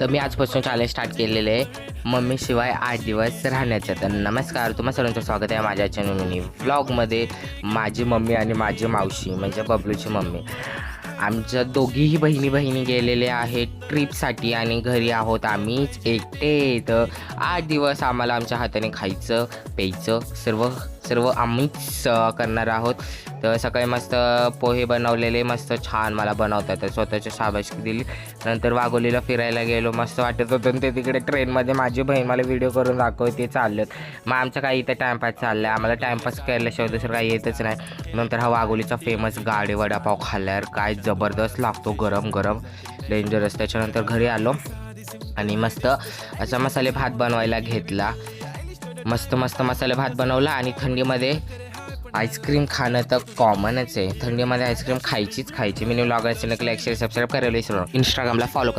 तर मी आजपासून challenge start केलेले आहे. मम्मीशिवाय आठ दिवस राहण्याचे तर नमस्कार तुम्हा सर्वांचं स्वागत आहे माझ्या चॅनलनी व्लॉगमध्ये माझी मम्मी आणि माझी मावशी म्हणजे बबलूची मम्मी. आमच्या दोघीही बहिणी बहिणी गेलेले आहेत ट्रिपसाठी आणि घरी आहोत आम्हीच एकटे. तर आठ दिवस आम्हाला आमच्या हाताने खायचं प्यायचं सर्व सर्व आम्हीच करणार आहोत. तर सकाळी मस्त पोहे बनवलेले मस्त छान मला बनवता येतात स्वतःच्या शाबाशकी दिली. नंतर वाघोलीला फिरायला गेलो मस्त वाटत होतं. आणि ते तिकडे ट्रेनमध्ये माझी बहीण मला व्हिडिओ करून दाखवते चाललं. मग आमचं काही इथं टाईमपास चाललं आहे आम्हाला टाईमपास केल्याशिवाय दुसरं काही येतच नाही. नंतर हा वाघोलीचा फेमस गाडी वडापाव खाल्ल्यावर काय जबरदस्त लागतो. गरम गरम डेंजरस त्याच्यानंतर घरी आलो आणि मस्त असा मसाले भात बनवायला घेतला. मस्त मस्त मसाले भात बनवला आणि थंडीमध्ये आईस्क्रीम खाणं तर कॉमनच आहे. थंडीमध्ये आईस्क्रीम खायचीच खायची. मी ब्लॉग असेल लाईक शेअर सबस्क्राईब करायला विसरू इंस्टाग्रामला फॉलो करा.